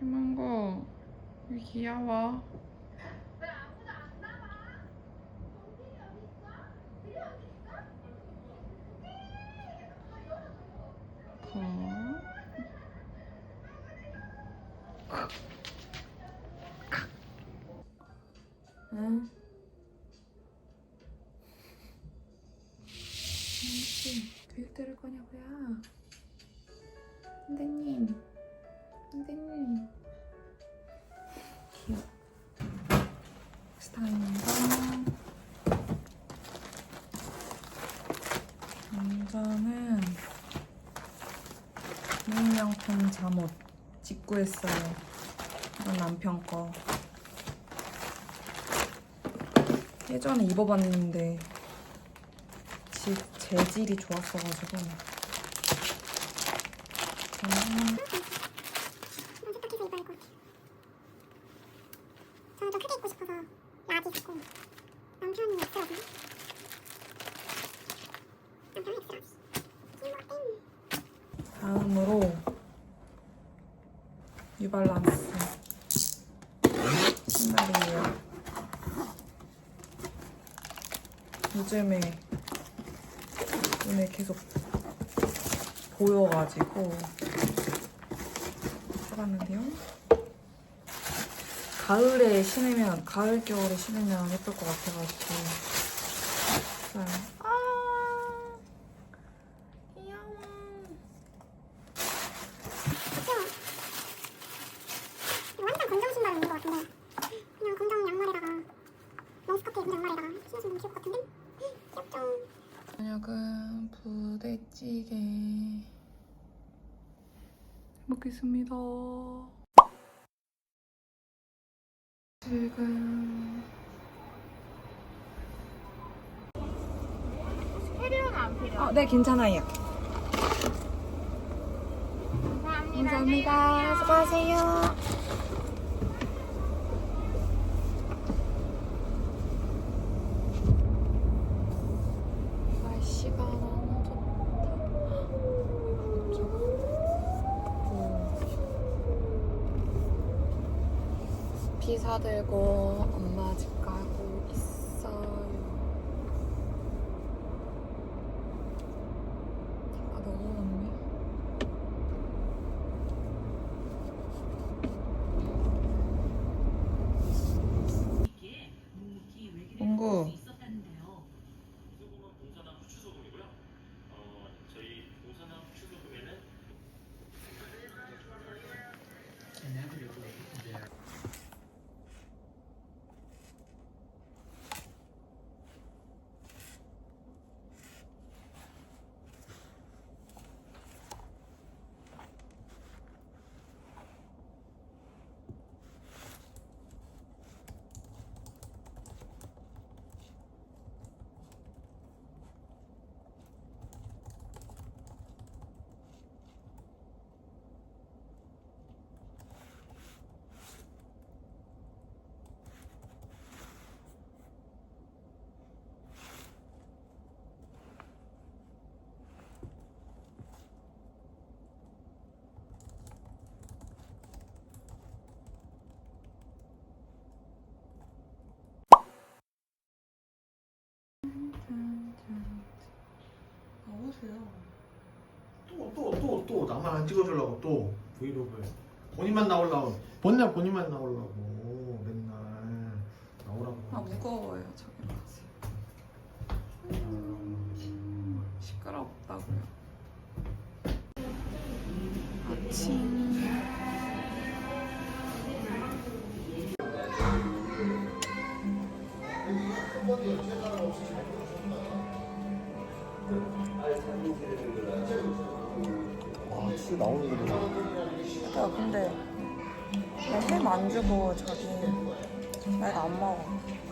왜냐면 거 귀여워. 아저씨, 교육 들을 거냐고요? 선생님, 선생님. 귀여워. 스타일인가? 남자는 유명품 잠옷 직구했어요. 이건 남편 거. 예전에 입어봤는데 지, 재질이 좋았어가지고. 다음으로 뉴발란스 신발이에요. 요즘에 계속 보여가지고 사봤는데요. 가을에 신으면 가을 겨울에 신으면 예쁠 것 같아가지고 샀어요. 아 귀여워. 귀여워. 이거 완전 검정 신발인 것 같은데 그냥 검정 양말에다가 롱스커트 입은 양말에다가 신으시면 귀여울 것 같은데 귀엽죠? 저녁은 부대찌개 먹겠습니다. 지금 필요는 안 필요. 어, 네 괜찮아요. 감사합니다. 감사합니다. 수고하세요. 날씨가 너무 좋다. 비 사들고 엄마 집 가고 있어요. 비가 너무 많네. 몽구 봉사남 추소금이고요. 어, 저희 봉사남 추소금에는 나오세요. 또 또 또 또 나만 안 찍어주려고 또 브이로그에 본인만 나오려고 본날 본인만 나오려고 맨날 나오라고 아 무거워요. 저기 가세요. 시끄럽다고요. 아침. 아 진짜 나오는 거보다 야 근데 햄안 주고 저기 나 이거 안 먹어.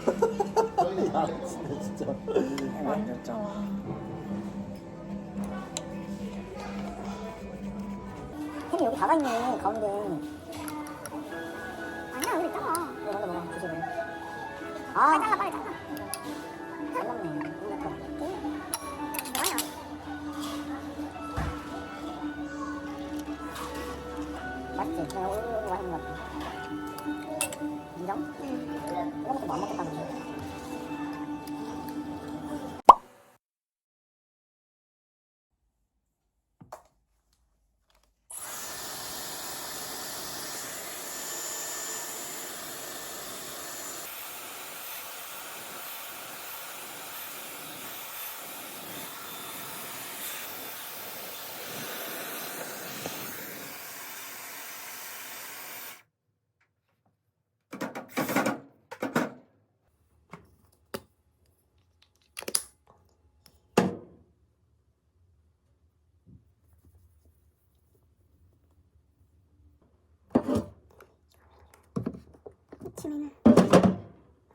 야 진짜 진짜. 햄 안 줬잖아. 근데 여기 다가 있네 가운데 아니야 여기 있잖아. 이거 먼저 먹어. 주시고 아. 빨리 잘라 빨리 잘라. 잘 먹네 응. 이거 먹고 뭐안 먹겠다는 거. 아침에는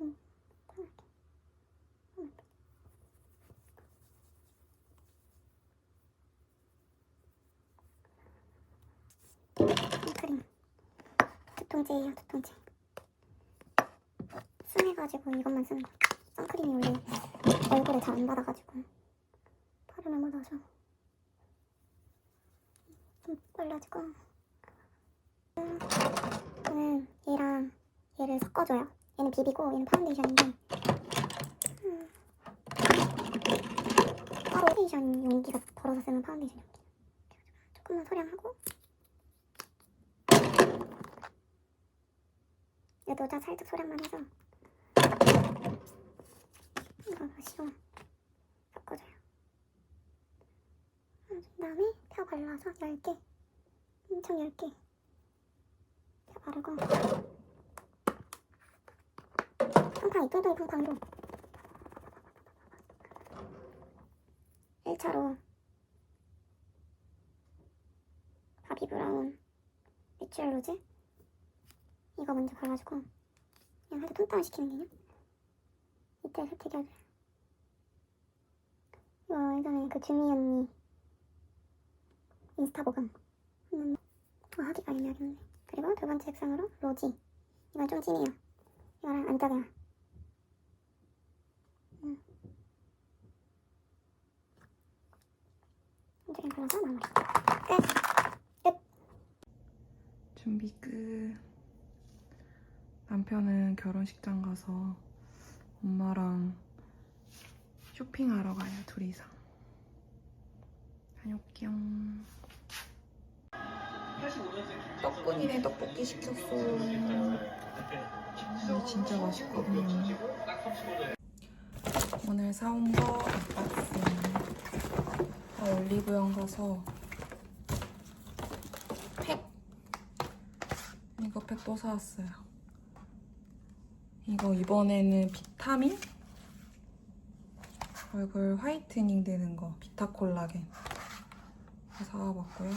음, 선크림 두 통째예요 두 통째 순해가지고 이것만 쓰는 거 선크림이 원래 얼굴에 잘 안 받아가지고 바르면 묻어서 좀 빨라지고 저는 얘랑 얘를 섞어줘요. 얘는 비비고 얘는 파운데이션인데. 음, 파운데이션 용기가 덜어서 쓰는 파운데이션 용기. 조금만 소량하고. 얘도 살짝 소량만 해서 이거 마시고 섞어줘요. 그 다음에 펴 발라서 얇게 엄청 얇게 펴 바르고 팡팡이 뚱뚱이 팡팡이로 1차로. 바비 브라운. 내추럴 로즈 이거 먼저 발라주고. 그냥 살짝 톤 다운 시키는 개념 이때 살짝 해줘요 이거 예전에 그 주미 언니 인스타 보금 음, 어, 하기가 애매하겠네. 그리고 두 번째 색상으로 로지. 이건 좀 진해요. 이거랑 안 짜게요 한쪽에 발라서 마무리 끝! 준비 끝. 남편은 결혼식장 가서 엄마랑 쇼핑하러 가요, 둘이서. 다녀올게요. 떡분이네 떡볶이 시켰어. 이게 진짜 맛있거든요. 오늘 사온 거 아빠스. 아, 올리브영 가서 팩 이거 팩 또 사왔어요. 이거 이번에는 비타민 얼굴 화이트닝 되는 거 비타콜라겐 사와봤고요.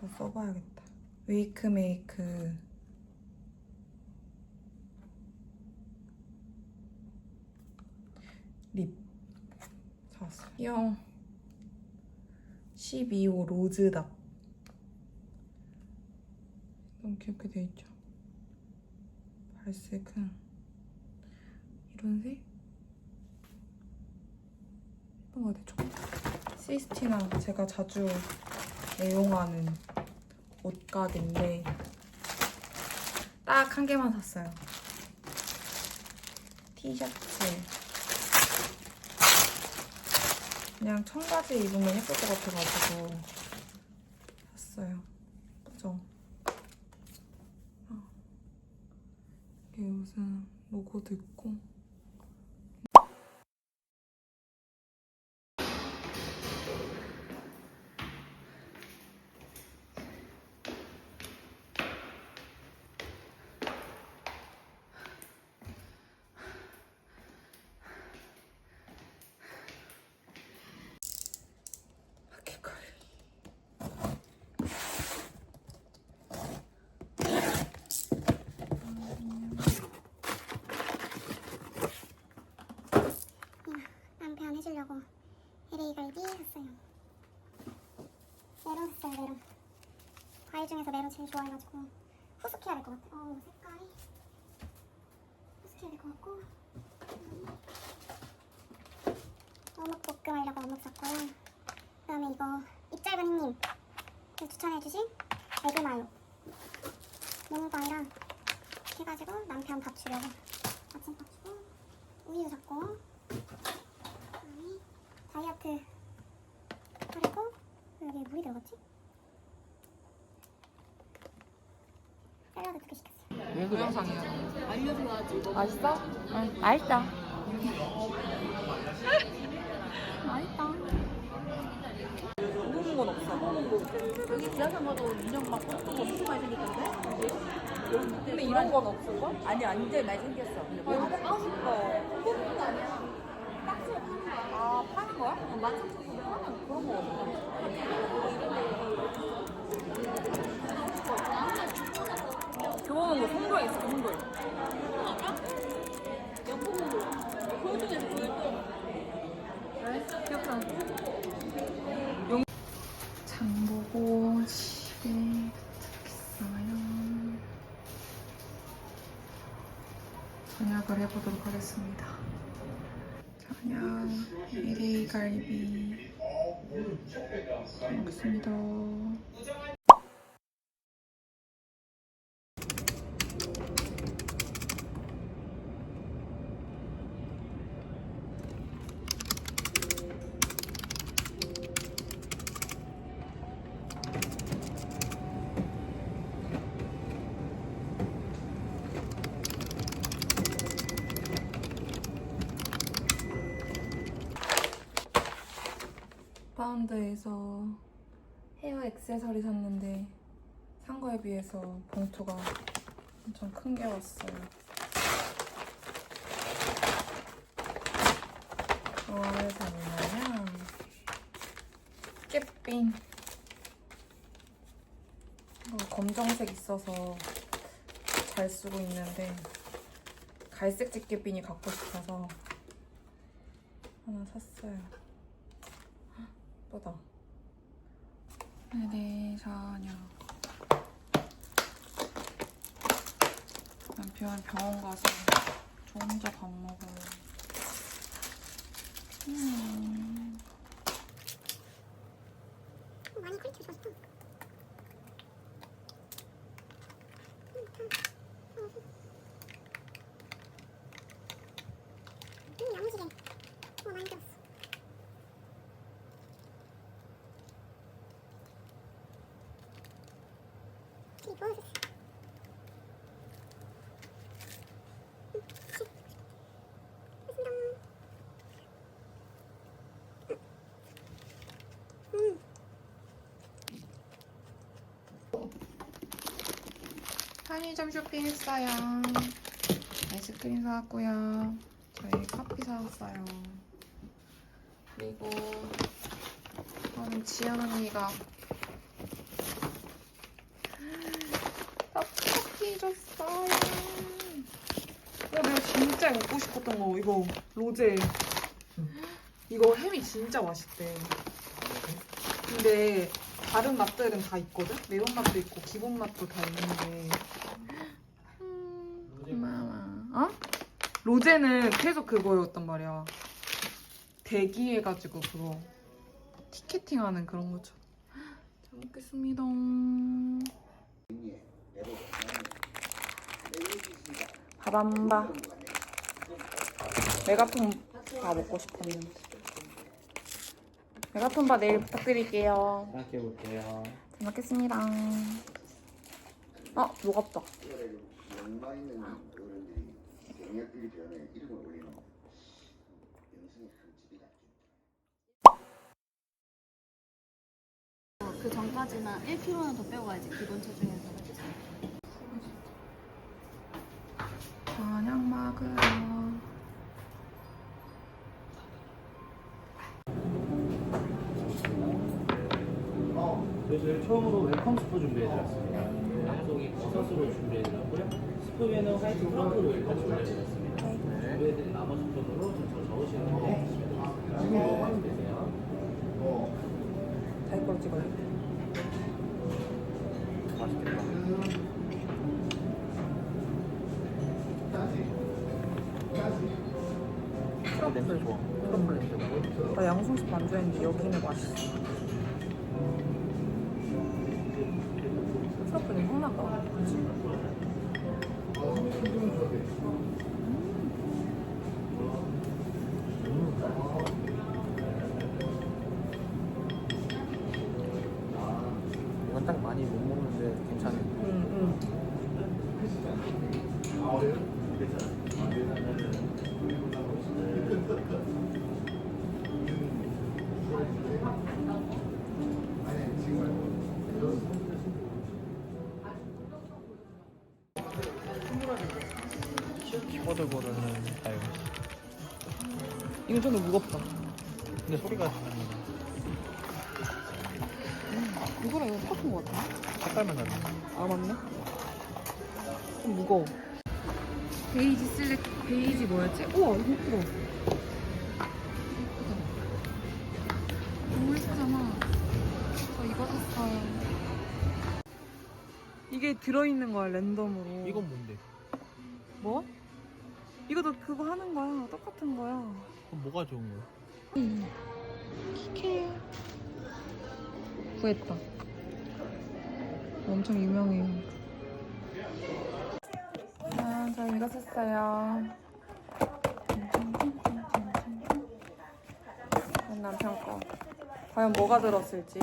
또 써봐야겠다. 웨이크 메이크 립 사왔어요. 형 12호 로즈답 너무 귀엽게 돼 있죠. 발색은 이런 색? 예쁜 거 같아. 시스티나 제가 자주 애용하는 옷가게인데 딱 한 개만 샀어요. 티셔츠. 그냥 청바지 입으면 예쁠 것 같아가지고 샀어요. 그죠? 어. 이게 무슨 로고도 있고 바퀴걸 남편 해주려고 LA 갈비 샀어요. 메론 샀어요, 메론. 과일 중에서 메론 제일 좋아해가지고 후숙해야 될 것 같아. 어, 색깔이 후숙해야 될 것 같고. 음. 어묵 볶음 하려고 어묵 샀고요. 그 다음에 이거 입 짧은 흰님 추천해주신 에그마요. 모모바이랑 이렇게 해가지고 남편 밥 주려고 아침밥 주고 우유 그다음에 다이어트 하려고 여기 물이 들어갔지? 샐러드 두개 시켰어요 동영상이야. 알려줘야지. 맛있어? 응, 맛있다. 맛있다. 먹은 건 없어. 여기 지하상 가도 인형 막 뽀뽀 엄청 많이 생겼던데? 근데 이런 건 없을걸? 아니 완전 많이 생겼어. 근데 아, 뭐 이거 먹고 싶어. 뽑는 거 아니야? 박스에 파는 거야. 아, 파는 거야? 어, 파는 그런 거 어디 교보는 거 송도에 있어, 송도에. 장 보고 집에 도착했어요. 저녁을 해보도록 하겠습니다. 저녁 LA 갈비 먹겠습니다. 파운드에서 헤어 액세서리 샀는데 산 거에 비해서 봉투가 엄청 큰 게 왔어요. 샀냐면 깨빈 이거 검정색 있어서 잘 쓰고 있는데 갈색 집게핀이 갖고 싶어서 하나 샀어요. 예쁘다. 네, 저녁. 남편 병원 가서 저 혼자 밥 먹어요. 음. 많이 퀄리티 좋았어 음, 야무지게 어, 많이 들었어 이 보여줬어 음, 치. 됐습니다. 음. 편의점 쇼핑했어요. 아이스크림 사왔고요. 저희 커피 사왔어요. 그리고 저는 지연 언니가 떡볶이 줬어요. 어, 내가 진짜 먹고 싶었던 거 이거 로제. 이거 햄이 진짜 맛있대. 근데 다른 맛들은 다 있거든? 매운맛도 있고 기본 맛도 다 있는데 어? 로제는 계속 그거였단 말이야 대기해가지고 그거 티켓팅하는 그런 거죠 잘 먹겠습니다 밥안봐 메가톤 다 먹고 싶었는데 메가톤 바 내일 부탁드릴게요 생각해 볼게요. 잘 먹겠습니다. 아, 녹았다. 들기 전에 이름을 올리는 영성의 큰 집이 같죠. 그 전까지는 1kg는 더 빼고 가야지 기본 체중에서. 저녁 먹으러. 저희 처음으로 웰컴 스프 준비해드렸습니다. 양송이 버섯으로 준비해드렸고요. 위에는 화이트 프랑크로 일단. 준비해드린 나머지 편으로 좀 저으시는 거 드시면 되세요. 자기 걸 찍어요. 냄새 좋아. 트러플 냄새. 나 양송식 안 좋아했는데 여기는 맛있어. 트러플이 확 나가. 그치? Thank you. 이거 좀더 무겁다. 근데 소리가. 이거랑 이거 똑같은 것 같아. 색깔만 다르네. 아 맞네. 좀 무거워. 베이지 슬랙 베이지 뭐였지? 우와 이거 예쁘다. 예쁘다. 너무 예쁘잖아. 저 이거 샀어요. 이게 들어있는 거야 랜덤으로. 이건 뭔데? 뭐? 이것도 그거 하는 거야. 똑같은 거야. 그럼 뭐가 좋은 거야? 키케 구했다. 엄청 유명해요. 아, 저 이거 샀어요. 남편 거. 과연 뭐가 들었을지.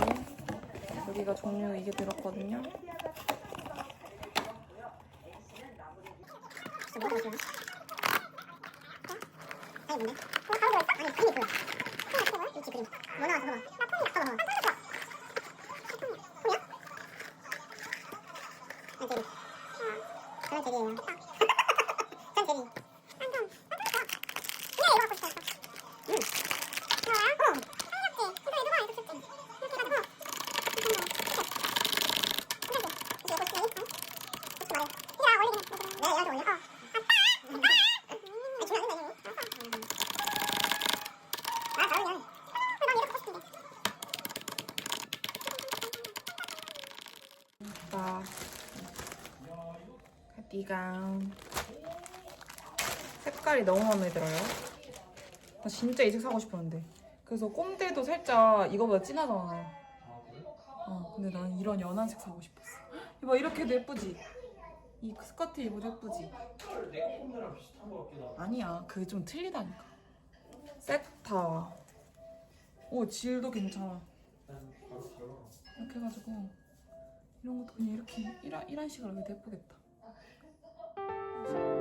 여기가 종류 이게 들었거든요. 아니 뭔데? 어, 바로 들어있어? 아니 그림이 보여 폰이야? 이렇게 그림 뭐 나왔어 봐봐 나 폰이야 봐봐 봐봐 폰이야? 폰이야? 아 제리 저는 제리예요 전 제리 완전 그래 이거 갖고 싶었어 응 이거야? 어 이렇게 이거 이거 봐 이렇게 이렇게 이렇게 해가지고 이렇게 이렇게 이렇게 이렇게 이렇게 이렇게 말해 야 올리긴 해 네, 얘한테 올려 어 아빠 아빠 주면 안 된다 이거 아, 다음이야. 난 이거 갖고 싶은데. 나 가디건 색깔이 너무 마음에 들어요. 나 진짜 이 색 사고 싶었는데 그래서 꼼대도 살짝 이거보다 진하잖아. 어, 근데 난 이런 연한 색 사고 싶었어. 이봐 이렇게도 예쁘지? 이 스커트 입어도 예쁘지? 아니야, 그게 좀 틀리다니까. 세타. 오, 질도 괜찮아. 이렇게 해가지고 이런 것도 그냥 이렇게 이런, 이런 식으로 해도 예쁘겠다. Thank you.